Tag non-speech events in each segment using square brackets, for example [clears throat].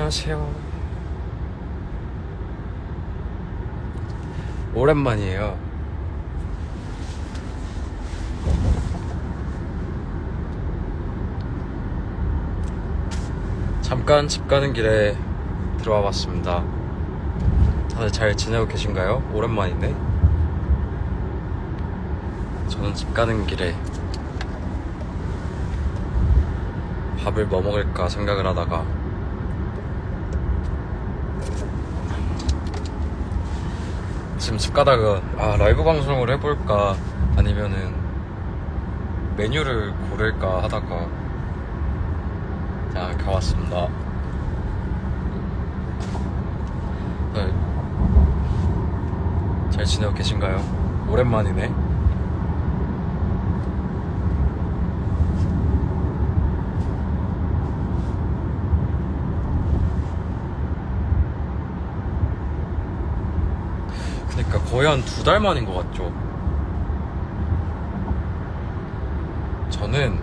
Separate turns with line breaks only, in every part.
안녕하세요. 오랜만이에요. 잠깐 집 가는 길에 들어와 봤습니다. 다들 잘 지내고 계신가요? 오랜만이네. 저는 집 가는 길에 밥을 뭐 먹을까 생각을 하다가 지금 집 가다가 아 라이브 방송을 해볼까 아니면은 메뉴를 고를까 하다가 그냥 가왔습니다. 네. 잘 지내고 계신가요? 오랜만이네. 그러니까 거의 한 두 달 만인 것 같죠. 저는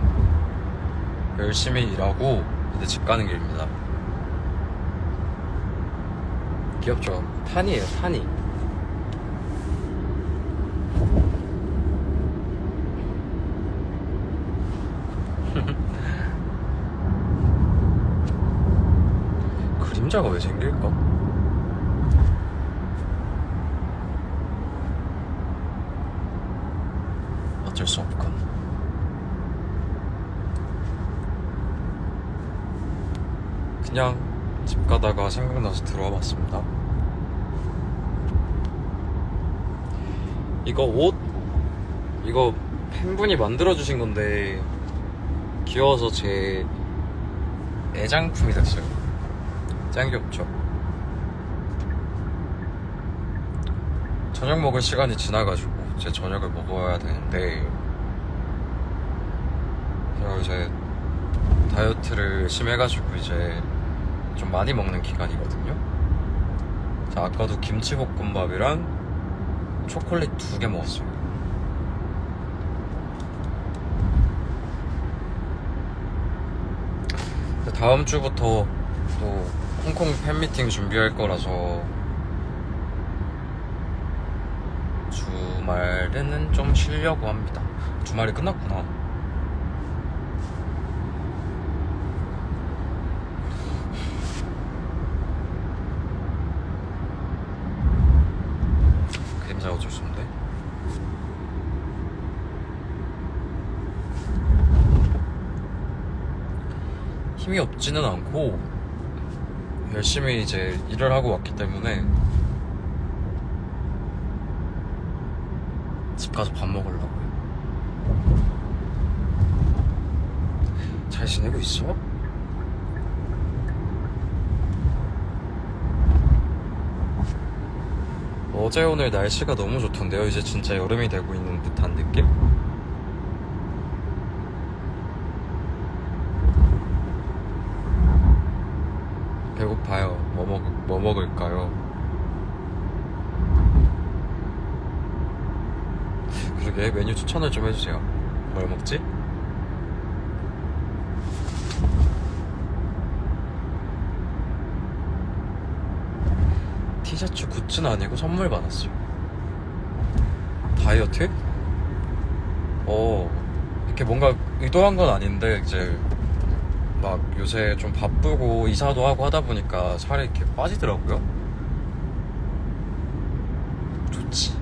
열심히 일하고 이제 집 가는 길입니다. 귀엽죠? 탄이에요, 탄이. [laughs] 그림자가 왜 생길까? 어쩔 수 없군. 그냥 집 가다가 생각나서 들어와 봤습니다. 이거 옷, 이거 팬분이 만들어주신 건데, 귀여워서 제 애장품이 됐어요. 짱 귀엽죠? 저녁 먹을 시간이 지나가지고 제 저녁을 먹어야 되는데 제가 이제 다이어트를 열심히 해가지고 이제 좀 많이 먹는 기간이거든요. 자, 아까도 김치볶음밥이랑 초콜릿 두 개 먹었어요. 다음 주부터 또 홍콩 팬미팅 준비할 거라서 주말에는 좀 쉬려고 합니다. 주말이 끝났구나. 그림자 어쩔 수 없는데. 힘이 없지는 않고 열심히 이제 일을 하고 왔기 때문에 집 가서 밥 먹으려고요. 잘 지내고 있어? 어제 오늘 날씨가 너무 좋던데요. 이제 진짜 여름이 되고 있는 듯한 느낌? 배고파요. 뭐, 먹, 뭐 먹을까요? 그러게 메뉴 추천을 좀 해주세요. 뭘 먹지? 티셔츠 굿즈는 아니고 선물 받았어요. 다이어트? 어, 이렇게 뭔가 의도한 건 아닌데, 이제, 막 요새 좀 바쁘고 이사도 하고 하다 보니까 살이 이렇게 빠지더라고요. 좋지.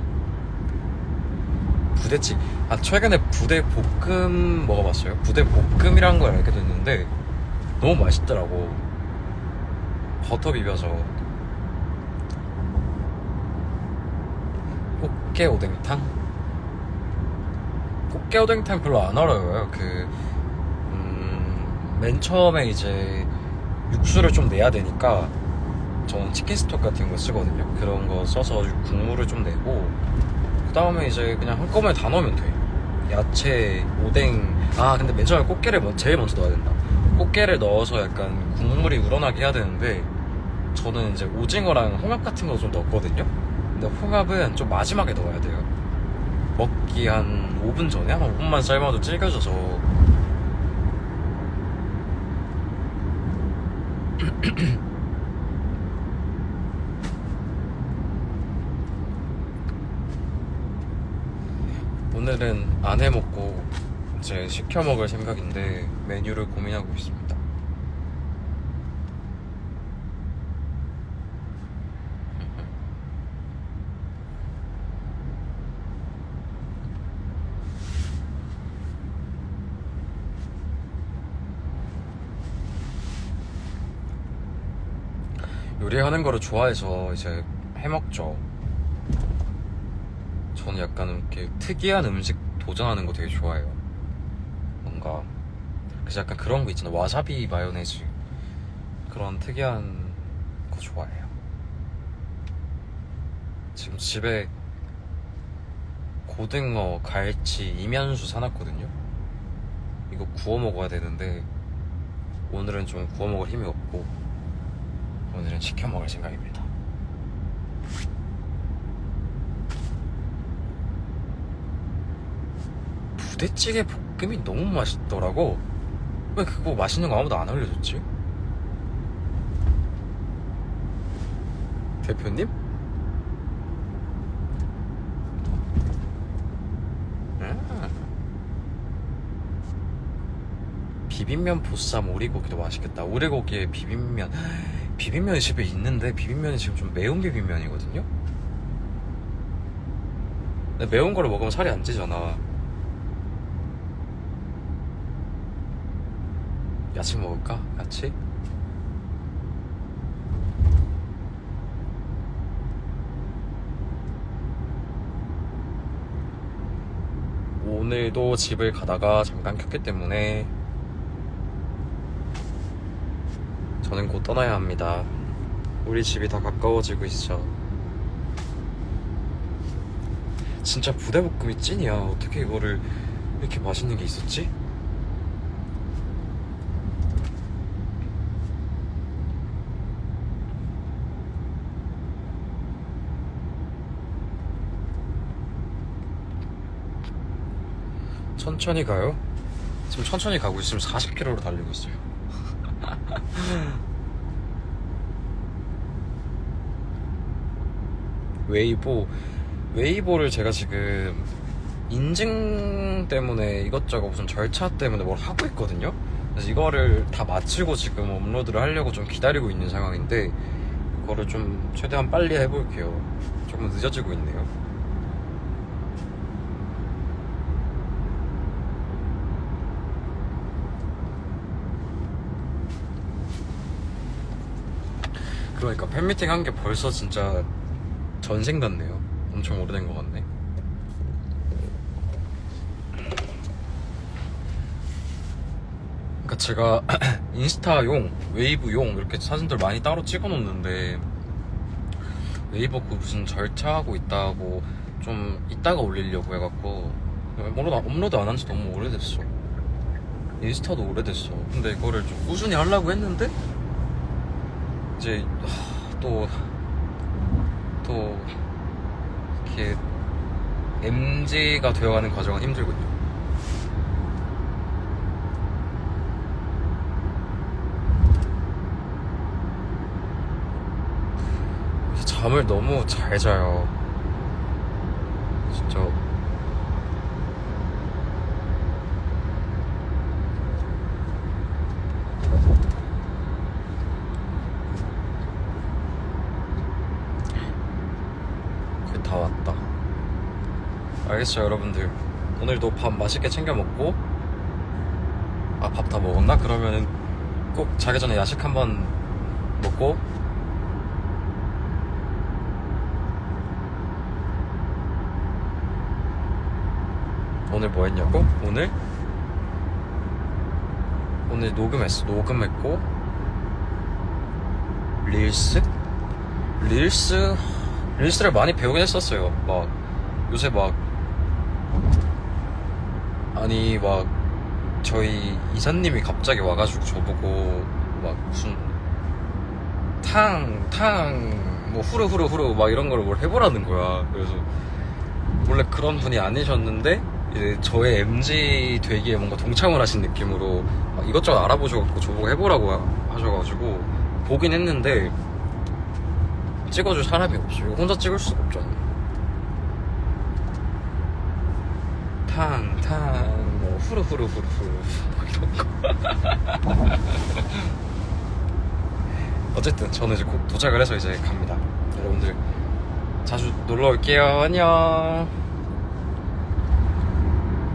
부대찌. 아, 최근에 부대 볶음 먹어봤어요. 부대 볶음이라는 걸 알게 됐는데, 너무 맛있더라고. 버터 비벼서. 꽃게 오뎅탕? 꽃게 오뎅탕 별로 안 어려워요. 그, 음, 맨 처음에 이제 육수를 좀 내야 되니까 저는 치킨 스톡 같은 거 쓰거든요. 그런 거 써서 국물을 좀 내고 그 다음에 이제 그냥 한꺼번에 다 넣으면 돼. 야채, 오뎅. 아 근데 맨 처음에 꽃게를 먼- 제일 먼저 넣어야 된다. 꽃게를 넣어서 약간 국물이 우러나게 해야 되는데 저는 이제 오징어랑 홍합 같은 거 좀 넣었거든요. 근데 홍합은 좀 마지막에 넣어야 돼요. 먹기 한 5분 전에 한 5분만 삶아도 질겨져서 [clears throat] 오늘은 안 해먹고 이제 시켜 먹을 생각인데 메뉴를 고민하고 있습니다. 요리하는 거를 좋아해서 이제 해 먹죠. 저는 약간 이렇게 특이한 음식 도전하는 거 되게 좋아해요. 뭔가 그래서 약간 그런 거 있잖아. 와사비 마요네즈 그런 특이한 거 좋아해요. 지금 집에 고등어, 갈치, 이면수 사놨거든요. 이거 구워 먹어야 되는데 오늘은 좀 구워 먹을 힘이 없고 오늘은 시켜 먹을 생각입니다. 부대찌개 볶음이 너무 맛있더라고. 왜 그거 맛있는 거 아무도 안 알려줬지? 대표님? 아. 비빔면 보쌈 오리고기도 맛있겠다. 오리고기에 비빔면. 비빔면이 집에 있는데 비빔면이 지금 좀 매운 비빔면이거든요? 근데 매운 거를 먹으면 살이 안 찌잖아. 야채 먹을까? 야채? 오늘도 집을 가다가 잠깐 켰기 때문에 저는 곧 떠나야 합니다. 우리 집이 다 가까워지고 있어. 진짜 부대볶음이 찐이야. 어떻게 이거를 이렇게 맛있는 게 있었지? 천천히 가요? 지금 천천히 가고 있으면 40km로 달리고 있어요. [laughs] 웨이보 웨이보를 제가 지금 인증 때문에 이것저것 무슨 절차 때문에 뭘 하고 있거든요. 그래서 이거를 다 마치고 지금 업로드를 하려고 좀 기다리고 있는 상황인데 이거를 좀 최대한 빨리 해볼게요. 조금 늦어지고 있네요. 그러니까 팬미팅 한 게 벌써 진짜 전생 같네요. 엄청 오래된 것 같네. 그러니까 제가 [clears throat] 인스타용, 웨이브용 이렇게 사진들 많이 따로 찍어 놓는데 웨이브 그 무슨 절차하고 있다고 좀 이따가 올리려고 해갖고 업로드, 안 한 지 너무 오래됐어. 인스타도 오래됐어. 근데 이거를 좀 꾸준히 하려고 했는데 이제 하, 또, 또 이렇게 MZ가 되어가는 과정은 힘들군요. 잠을 너무 잘 자요. 진짜. 거의 다 왔다. 알겠어요, 여러분들. 오늘도 밥 맛있게 챙겨 먹고, 아, 밥 다 먹었나? 그러면은 꼭 자기 전에 야식 한번 먹고, 오늘 뭐 했냐고? 오늘? 오늘 녹음했어. 녹음했고, 릴스? 릴스? 릴스를 많이 배우긴 했었어요. 막, 요새 막, 아니, 막, 저희 이사님이 갑자기 와가지고 저보고, 막, 무슨, 탕, 탕, 뭐, 후루 후루 후루, 막 이런 걸 뭘 해보라는 거야. 그래서, 원래 그런 분이 아니셨는데, 이제 저의 MG 되기에 뭔가 동참을 하신 느낌으로, 막 이것저것 알아보셔갖고 저보고 해보라고 하- 하셔가지고, 보긴 했는데, 찍어줄 사람이 없어요. 혼자 찍을 수가 없잖아. 탕, 탕, 뭐, 후루후루, 후루후루. 뭐 이런 거. [laughs] 어쨌든, 저는 이제 곧 도착을 해서 이제 갑니다. 여러분들, 자주 놀러 올게요. 안녕.